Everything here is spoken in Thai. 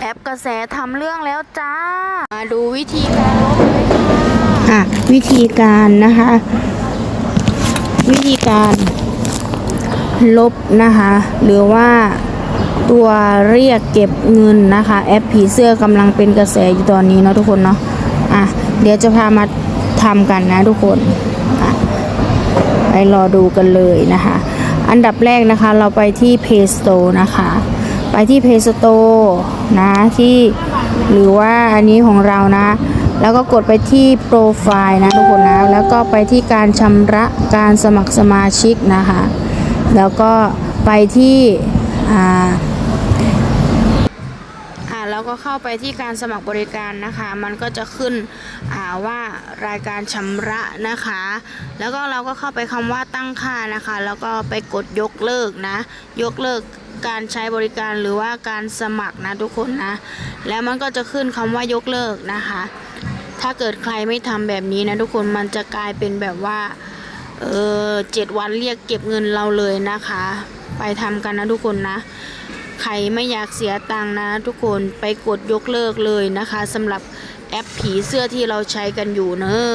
แอปกระแสทำเรื่องแล้วจ้า มาดูวิธีการลบเลยค่ะอะวิธีการนะคะ วิธีการลบนะคะ หรือว่าตัวเรียกเก็บเงินนะคะ แอปผีเสื้อกำลังเป็นกระแสอยู่ตอนนี้เนาะทุกคนเนาะอะเดี๋ยวจะพามาทำกันนะทุกคนอะไปรอดูกันเลยนะคะ อันดับแรกนะคะเราไปที่ Play Store นะคะ ไปที่ Play Store นะที่หรือว่าอันนี้ของเรานะ แล้วก็กดไปที่โปรไฟล์นะทุกคนนะแล้วก็ไปที่การชำระการสมัครสมาชิกนะคะ แล้วก็ไปที่อ่าอ่า แล้วก็เข้าไปที่การสมัครบริการนะคะ มันก็จะขึ้นว่ารายการชำระนะคะ แล้วก็เราก็เข้าไปคำว่าตั้งค่านะคะ แล้วก็ไปกดยกเลิกนะ ยกเลิกการใช้บริการหรือว่าการสมัครนะทุกคนนะ แล้วมันก็จะขึ้นคำว่ายกเลิกนะคะ ถ้าเกิดใครไม่ทำแบบนี้นะทุกคนมันจะกลายเป็นแบบว่าเออเจ็ดวันเรียกเก็บเงินเราเลยนะคะ ไปทำกันนะทุกคนนะ ใครไม่อยากเสียตังนะทุกคนไปกดยกเลิกเลยนะคะสำหรับแอปผีเสื้อที่เราใช้กันอยู่เนอะ